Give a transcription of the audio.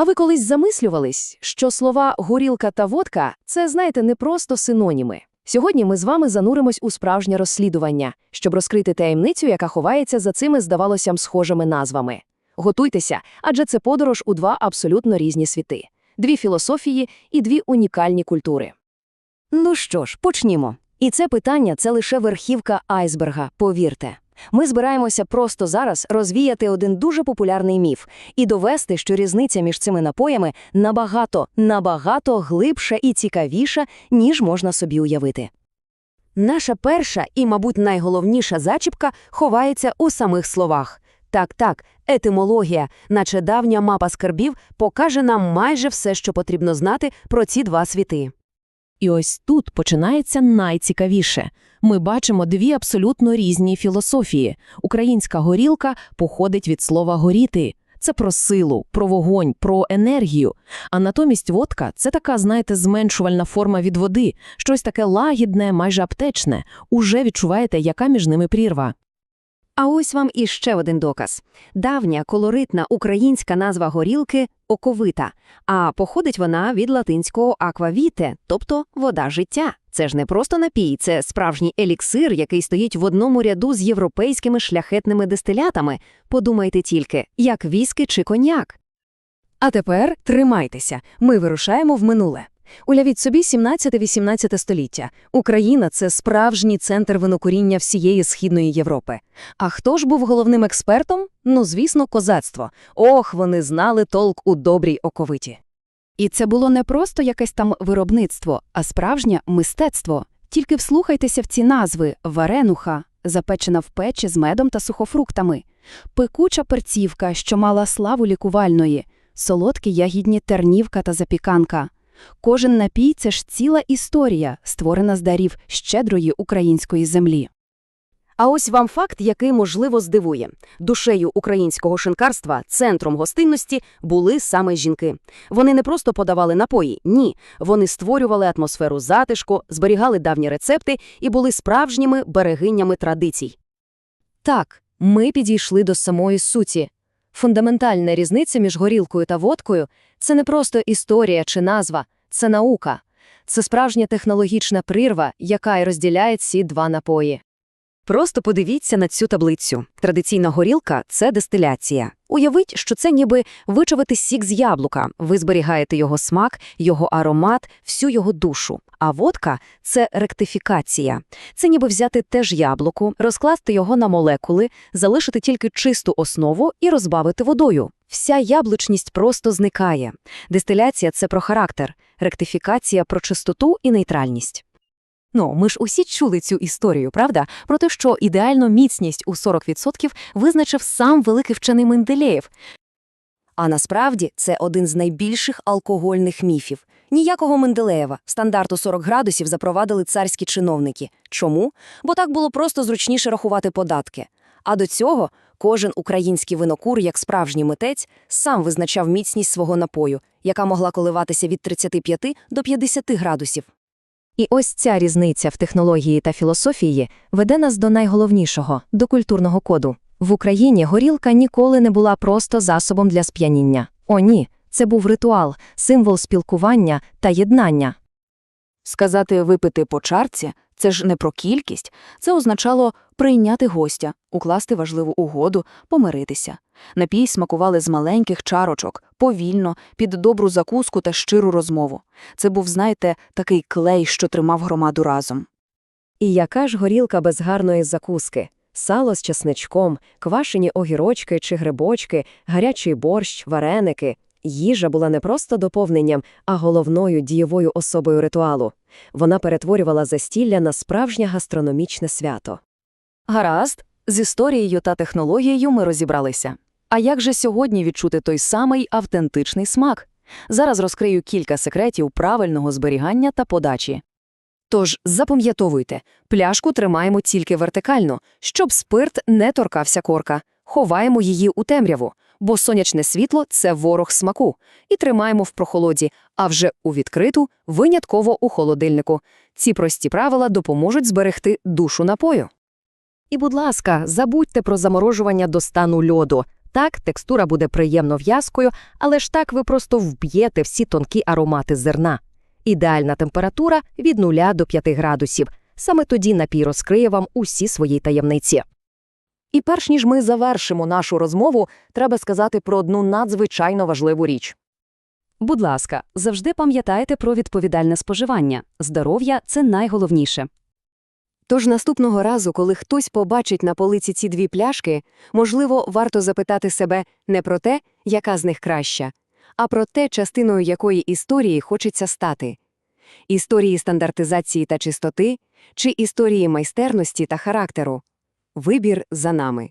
А ви колись замислювались, що слова горілка та водка це, знаєте, не просто синоніми. Сьогодні ми з вами зануримось у справжнє розслідування, щоб розкрити таємницю, яка ховається за цими, здавалося, схожими назвами. Готуйтеся, адже це подорож у два абсолютно різні світи: дві філософії і дві унікальні культури. Ну що ж, почнімо. І це питання це лише верхівка айсберга, повірте. Ми збираємося просто зараз розвіяти один дуже популярний міф і довести, що різниця між цими напоями набагато, набагато глибша і цікавіша, ніж можна собі уявити. Наша перша і, мабуть, найголовніша зачіпка ховається у самих словах. Так, так, етимологія, наче давня мапа скарбів, покаже нам майже все, що потрібно знати про ці два світи. І ось тут починається найцікавіше. Ми бачимо дві абсолютно різні філософії. Українська горілка походить від слова горіти. Це про силу, про вогонь, про енергію. А натомість водка це така, знаєте, зменшувальна форма від води, щось таке лагідне, майже аптечне. Уже відчуваєте, яка між ними прірва. А ось вам іще один доказ. Давня колоритна українська назва горілки – оковита, а походить вона від латинського аквавіте, тобто вода життя. Це ж не просто напій, це справжній еліксир, який стоїть в одному ряду з європейськими шляхетними дистилятами. Подумайте тільки, як віскі чи коньяк. А тепер тримайтеся, ми вирушаємо в минуле. Уявіть собі 17-18 століття. Україна – це справжній центр винокуріння всієї Східної Європи. А хто ж був головним експертом? Ну, звісно, козацтво. Ох, вони знали толк у добрій оковиті. І це було не просто якесь там виробництво, а справжнє мистецтво. Тільки вслухайтеся в ці назви – варенуха, запечена в печі з медом та сухофруктами, пекуча перцівка, що мала славу лікувальної, солодкі ягідні тернівка та запіканка. Кожен напій – це ж ціла історія, створена з дарів щедрої української землі. А ось вам факт, який, можливо, здивує. Душею українського шинкарства, центром гостинності були саме жінки. Вони не просто подавали напої, ні. Вони створювали атмосферу затишку, зберігали давні рецепти і були справжніми берегинями традицій. Так, ми підійшли до самої суті. Фундаментальна різниця між горілкою та водкою – це не просто історія чи назва, це наука. Це справжня технологічна прірва, яка й розділяє ці два напої. Просто подивіться на цю таблицю. Традиційна горілка – це дистиляція. Уявіть, що це ніби вичавити сік з яблука. Ви зберігаєте його смак, його аромат, всю його душу. А водка – це ректифікація. Це ніби взяти теж яблуко, розкласти його на молекули, залишити тільки чисту основу і розбавити водою. Вся яблучність просто зникає. Дистиляція – це про характер, ректифікація – про чистоту і нейтральність. Ну, ми ж усі чули цю історію, правда? Про те, що ідеальну міцність у 40% визначив сам великий вчений Менделєєв. А насправді це один з найбільших алкогольних міфів. Ніякого Менделеєва, стандарту 40 градусів запровадили царські чиновники. Чому? Бо так було просто зручніше рахувати податки. А до цього кожен український винокур, як справжній митець, сам визначав міцність свого напою, яка могла коливатися від 35 до 50 градусів. І ось ця різниця в технології та філософії веде нас до найголовнішого – до культурного коду. В Україні горілка ніколи не була просто засобом для сп'яніння. О ні, це був ритуал, символ спілкування та єднання. Сказати «випити по чарці» – це ж не про кількість, це означало прийняти гостя, укласти важливу угоду, помиритися. Напій смакували з маленьких чарочок, повільно, під добру закуску та щиру розмову. Це був, знаєте, такий клей, що тримав громаду разом. І яка ж горілка без гарної закуски? Сало з чесничком, квашені огірочки чи грибочки, гарячий борщ, вареники. Їжа була не просто доповненням, а головною дієвою особою ритуалу. Вона перетворювала застілля на справжнє гастрономічне свято. Гаразд, з історією та технологією ми розібралися. А як же сьогодні відчути той самий автентичний смак? Зараз розкрию кілька секретів правильного зберігання та подачі. Тож запам'ятовуйте, пляшку тримаємо тільки вертикально, щоб спирт не торкався корка. Ховаємо її у темряву, бо сонячне світло – це ворог смаку. І тримаємо в прохолоді, а вже у відкриту – винятково у холодильнику. Ці прості правила допоможуть зберегти душу напою. І, будь ласка, забудьте про заморожування до стану льоду. Так, текстура буде приємно в'язкою, але ж так ви просто вб'єте всі тонкі аромати зерна. Ідеальна температура від 0 до 5 градусів. Саме тоді напій розкриє вам усі свої таємниці. І перш ніж ми завершимо нашу розмову, треба сказати про одну надзвичайно важливу річ. Будь ласка, завжди пам'ятайте про відповідальне споживання. Здоров'я – це найголовніше. Тож наступного разу, коли хтось побачить на полиці ці дві пляшки, можливо, варто запитати себе не про те, яка з них краща, а про те, частиною якої історії хочеться стати. Історії стандартизації та чистоти чи історії майстерності та характеру. Вибір за нами.